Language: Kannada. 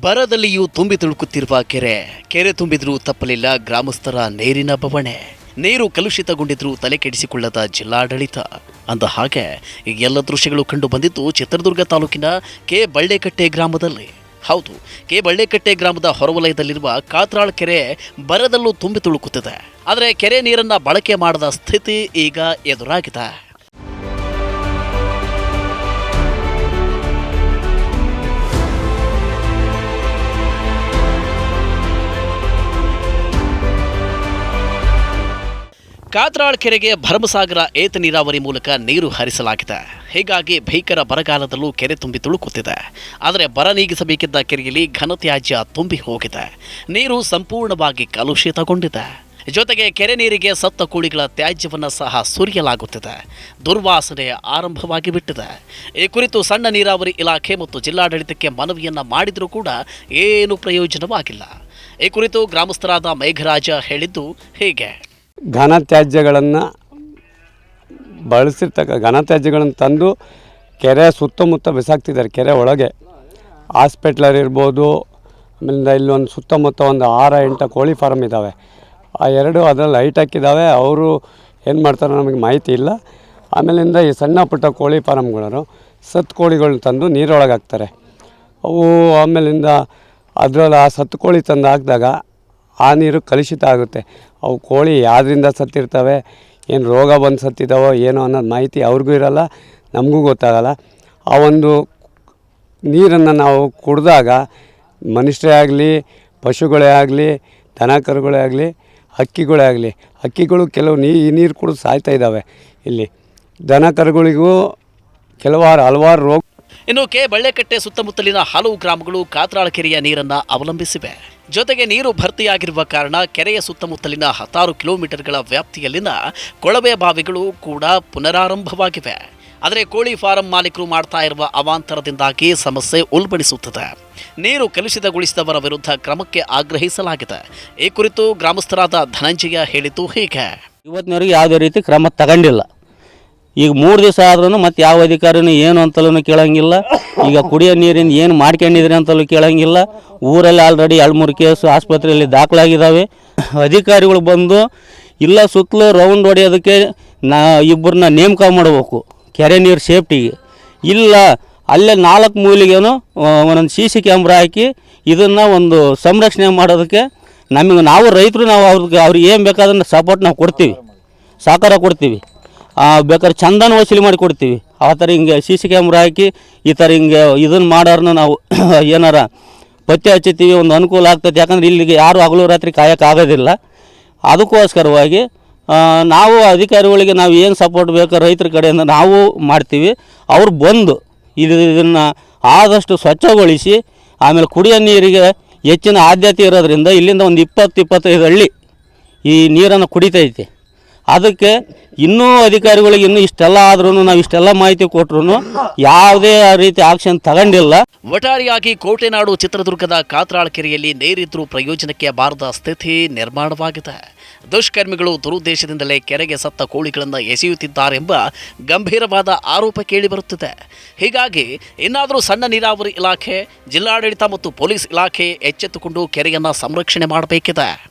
ಬರದಲ್ಲಿಯೂ ತುಂಬಿ ತುಳುಕುತ್ತಿರುವ ಕೆರೆ. ಕೆರೆ ತುಂಬಿದ್ರೂ ತಪ್ಪಲಿಲ್ಲ ಗ್ರಾಮಸ್ಥರ ನೀರಿನ ಬವಣೆ. ನೀರು ಕಲುಷಿತಗೊಂಡಿದ್ರೂ ತಲೆ ಕೆಡಿಸಿಕೊಳ್ಳದ ಜಿಲ್ಲಾಡಳಿತ. ಅಂದ ಹಾಗೆ, ಈ ಎಲ್ಲ ದೃಶ್ಯಗಳು ಕಂಡು ಬಂದಿದ್ದು ಚಿತ್ರದುರ್ಗ ತಾಲೂಕಿನ ಕೆ. ಬಳ್ಳೆಕಟ್ಟೆ ಗ್ರಾಮದಲ್ಲಿ. ಹೌದು, ಕೆ. ಬಳ್ಳೆಕಟ್ಟೆ ಗ್ರಾಮದ ಹೊರವಲಯದಲ್ಲಿರುವ ಕಾತ್ರಾಳ್ ಕೆರೆ ಬರದಲ್ಲೂ ತುಂಬಿ ತುಳುಕುತ್ತಿದೆ. ಆದರೆ ಕೆರೆ ನೀರನ್ನ ಬಳಕೆ ಮಾಡದ ಸ್ಥಿತಿ ಈಗ ಎದುರಾಗಿದೆ. ಕಾತ್ರಾಳ್ ಕೆರೆಗೆ ಭರಮಸಾಗರ, ಏತ ನೀರಾವರಿ ಮೂಲಕ ನೀರು ಹರಿಸಲಾಗಿದೆ. ಹೀಗಾಗಿ ಭೀಕರ ಬರಗಾಲದಲ್ಲೂ ಕೆರೆ ತುಂಬಿ ತುಳುಕುತ್ತಿದೆ. ಆದರೆ ಬರ ನೀಗಿಸಬೇಕಿದ್ದ ಕೆರೆಯಲ್ಲಿ ಘನತ್ಯಾಜ್ಯ ತುಂಬಿ ಹೋಗಿದೆ. ನೀರು ಸಂಪೂರ್ಣವಾಗಿ ಕಲುಷಿತಗೊಂಡಿದೆ. ಜೊತೆಗೆ ಕೆರೆ ನೀರಿಗೆ ಸತ್ತ ಕೋಳಿಗಳ ತ್ಯಾಜ್ಯವನ್ನು ಸಹ ಸುರಿಯಲಾಗುತ್ತಿದೆ. ದುರ್ವಾಸನೆ ಆರಂಭವಾಗಿ ಬಿಟ್ಟಿದೆ. ಈ ಕುರಿತು ಸಣ್ಣ ನೀರಾವರಿ ಇಲಾಖೆ ಮತ್ತು ಜಿಲ್ಲಾಡಳಿತಕ್ಕೆ ಮನವಿಯನ್ನು ಮಾಡಿದರೂ ಕೂಡ ಏನು ಪ್ರಯೋಜನವಾಗಿಲ್ಲ. ಈ ಕುರಿತು ಗ್ರಾಮಸ್ಥರಾದ ಮೇಘರಾಜ ಹೇಳಿದ್ದು ಹೀಗೆ. ಘನತ್ಯಾಜ್ಯಗಳನ್ನು ಬಳಸಿರ್ತಕ್ಕ, ಘನತ್ಯಾಜ್ಯಗಳನ್ನು ತಂದು ಕೆರೆ ಸುತ್ತಮುತ್ತ ಬಿಸಾಕ್ತಿದ್ದಾರೆ, ಕೆರೆ ಒಳಗೆ. ಹಾಸ್ಪಿಟ್ಲರ್ ಇರ್ಬೋದು, ಆಮೇಲಿಂದ ಇಲ್ಲೊಂದು ಸುತ್ತಮುತ್ತ ಒಂದು ಆರು ಎಂಟು ಕೋಳಿ ಫಾರಮ್ ಇದ್ದಾವೆ ಆ ಎರಡು ಅದರಲ್ಲಿ ಲೈಟ್ ಹಾಕಿದ್ದಾವೆ ಅವರು ಏನು ಮಾಡ್ತಾರೋ ನಮಗೆ ಮಾಹಿತಿ ಇಲ್ಲ. ಆಮೇಲಿಂದ ಈ ಸಣ್ಣ ಪುಟ್ಟ ಕೋಳಿ ಫಾರಮ್ಗಳನ್ನು ಸತ್ತು ಕೋಳಿಗಳನ್ನ ತಂದು ನೀರೊಳಗೆ ಹಾಕ್ತಾರೆ. ಅವು ಆಮೇಲಿಂದ ಅದರಲ್ಲಿ ಆ ಸತ್ತು ಕೋಳಿ ತಂದು ಹಾಕಿದಾಗ ಆ ನೀರು ಕಲುಷಿತ ಆಗುತ್ತೆ. ಅವು ಕೋಳಿ ಯಾವುದರಿಂದ ಸತ್ತಿರ್ತವೆ, ಏನು ರೋಗ ಬಂದು ಸತ್ತಿದ್ದಾವೋ ಏನೋ ಅನ್ನೋದು ಮಾಹಿತಿ ಅವ್ರಿಗೂ ಇರಲ್ಲ, ನಮಗೂ ಗೊತ್ತಾಗಲ್ಲ. ಆ ಒಂದು ನೀರನ್ನು ನಾವು ಕುಡಿದಾಗ ಮನುಷ್ಯರೇ ಆಗಲಿ, ಪಶುಗಳೇ ಆಗಲಿ ದನ ಕರುಗಳೇ ಆಗಲಿ, ಹಕ್ಕಿಗಳೇ ಆಗಲಿ, ಹಕ್ಕಿಗಳು ಕೆಲವು ನೀ, ಈ ನೀರು ಕುಡಿದು ಸಾಯ್ತಾ ಇದ್ದಾವೆ ಇಲ್ಲಿ. ದನ ಕರುಗಳಿಗೂ ಕೆಲವಾರು ಹಲವಾರು ರೋಗ ಇನ್ನು ಕೆ ಬಳ್ಳೆಕಟ್ಟೆ ಸುತ್ತಮುತ್ತಲಿನ ಹಲವು ಗ್ರಾಮಗಳು ಕಾತ್ರಾಳ ಕೆರೆಯ ನೀರನ್ನು ಅವಲಂಬಿಸಿವೆ. ಜೊತೆಗೆ ನೀರು ಭರ್ತಿಯಾಗಿರುವ ಕಾರಣ ಕೆರೆಯ ಸುತ್ತಮುತ್ತಲಿನ ಹತ್ತಾರು ಕಿಲೋಮೀಟರ್ಗಳ ವ್ಯಾಪ್ತಿಯಲ್ಲಿನ ಕೊಳವೆ ಬಾವಿಗಳು ಕೂಡ ಪುನರಾರಂಭವಾಗಿವೆ. ಆದರೆ ಕೋಳಿ ಫಾರಂ ಮಾಲೀಕರು ಮಾಡ್ತಾ ಇರುವ ಅವಾಂತರದಿಂದಾಗಿ ಸಮಸ್ಯೆ ಉಲ್ಬಣಿಸುತ್ತದೆ. ನೀರು ಕಲುಷಿತಗೊಳಿಸಿದವರ ವಿರುದ್ಧ ಕ್ರಮಕ್ಕೆ ಆಗ್ರಹಿಸಲಾಗಿದೆ. ಈ ಕುರಿತು ಗ್ರಾಮಸ್ಥರಾದ ಧನಂಜಯ ಹೇಳಿದ್ದು ಹೀಗೆ. ಇವತ್ತಿನವರೆಗೆ ಯಾವುದೇ ರೀತಿ ಕ್ರಮ ತಗೊಂಡಿಲ್ಲ. ಈಗ ಮೂರು ದಿವಸ ಆದ್ರೂ ಮತ್ತೆ ಯಾವ ಅಧಿಕಾರಿನೂ ಏನು ಅಂತಲೂ ಕೇಳಂಗಿಲ್ಲ. ಈಗ ಕುಡಿಯೋ ನೀರಿನ ಏನು ಮಾಡ್ಕೊಂಡಿದ್ರಿ ಅಂತಲೂ ಕೇಳಂಗಿಲ್ಲ. ಊರಲ್ಲಿ ಆಲ್ರೆಡಿ ಎರಡು ಮೂರು ಕೇಸು ಆಸ್ಪತ್ರೆಯಲ್ಲಿ ದಾಖಲಾಗಿದ್ದಾವೆ ಅಧಿಕಾರಿಗಳು ಬಂದು ಇಲ್ಲ ಸುತ್ತಲೂ ರೌಂಡ್ ಹೊಡೆಯೋದಕ್ಕೆ ನಾ ಇಬ್ಬರನ್ನ ನೇಮಕ ಮಾಡಬೇಕು. ಕೆರೆ ನೀರು ಸೇಫ್ಟಿಗೆ. ಇಲ್ಲ, ಅಲ್ಲೇ ನಾಲ್ಕು ಮೂಲಿಗೆನೂ ಒಂದೊಂದು ಸಿ ಸಿ ಕ್ಯಾಮ್ರಾ ಹಾಕಿ ಇದನ್ನು ಒಂದು ಸಂರಕ್ಷಣೆ ಮಾಡೋದಕ್ಕೆ ನಮಗೆ ನಾವು ರೈತರು ನಾವು ಅವ್ರಿಗೆ ಅವ್ರಿಗೆ ಏನು ಬೇಕಾದ್ರೆ ಸಪೋರ್ಟ್ ನಾವು ಕೊಡ್ತೀವಿ. ಸಹಕಾರ ಕೊಡ್ತೀವಿ. ಬೇಕಾದ್ರೆ ಚಂದನ ವಸೂಲಿ ಮಾಡಿ ಕೊಡ್ತೀವಿ. ಆ ಥರ ಹಿಂಗೆ ಸಿ ಸಿ ಕ್ಯಾಮ್ರಾ ಹಾಕಿ ಈ ಥರ ಹಿಂಗೆ ಇದನ್ನು ಮಾಡೋರನ್ನ ನಾವು ಏನಾರ ಪತ್ತೆ ಹಚ್ಚುತ್ತೀವಿ, ಒಂದು ಅನುಕೂಲ ಆಗ್ತದೆ ಯಾಕಂದ್ರೆ ಇಲ್ಲಿಗೆ ಯಾರು ಹಗಲು ರಾತ್ರಿ ಕಾಯೋಕ್ಕಾಗೋದಿಲ್ಲ ಅದಕ್ಕೋಸ್ಕರವಾಗಿ ನಾವು ಅಧಿಕಾರಿಗಳಿಗೆ ನಾವು ಏನು ಸಪೋರ್ಟ್ ಬೇಕೋ ರೈತರ ಕಡೆಯಿಂದ ನಾವು ಮಾಡ್ತೀವಿ. ಅವ್ರು ಬಂದು ಇದು, ಇದನ್ನು ಆದಷ್ಟು ಸ್ವಚ್ಛಗೊಳಿಸಿ, ಆಮೇಲೆ ಕುಡಿಯೋ ನೀರಿಗೆ ಹೆಚ್ಚಿನ ಆದ್ಯತೆ ಇರೋದ್ರಿಂದ ಇಲ್ಲಿಂದ ಒಂದು ಇಪ್ಪತ್ತು, ಇಪ್ಪತ್ತೈದು ಹಳ್ಳಿ ಈ ನೀರನ್ನು ಕುಡಿತೈತೆ. ಅದಕ್ಕೆ ಇನ್ನೂ ಅಧಿಕಾರಿಗಳಿಗೆ ಇನ್ನೂ ಇಷ್ಟೆಲ್ಲ ಆದ್ರೂ ನಾವು ಇಷ್ಟೆಲ್ಲ ಮಾಹಿತಿ ಕೊಟ್ಟರು ಯಾವುದೇ ರೀತಿ ಆಕ್ಷನ್ ತಗೊಂಡಿಲ್ಲ. ಒಟ್ಟಾರೆಯಾಗಿ ಕೋಟೆನಾಡು ಚಿತ್ರದುರ್ಗದ ಕಾತ್ರಾಳ ಕೆರೆಯಲ್ಲಿ ನೀರಿದ್ರೂ ಪ್ರಯೋಜನಕ್ಕೆ ಬಾರದ ಸ್ಥಿತಿ ನಿರ್ಮಾಣವಾಗಿದೆ. ದುಷ್ಕರ್ಮಿಗಳು ದುರುದ್ದೇಶದಿಂದಲೇ ಕೆರೆಗೆ ಸತ್ತ ಕೋಳಿಗಳನ್ನು ಎಸೆಯುತ್ತಿದ್ದಾರೆಂಬ ಗಂಭೀರವಾದ ಆರೋಪ ಕೇಳಿಬರುತ್ತಿದೆ. ಹೀಗಾಗಿ ಇನ್ನಾದರೂ ಸಣ್ಣ ನೀರಾವರಿ ಇಲಾಖೆ, ಜಿಲ್ಲಾಡಳಿತ ಮತ್ತು ಪೊಲೀಸ್ ಇಲಾಖೆ ಎಚ್ಚೆತ್ತುಕೊಂಡು ಕೆರೆಯನ್ನು ಸಂರಕ್ಷಣೆ ಮಾಡಬೇಕಿದೆ.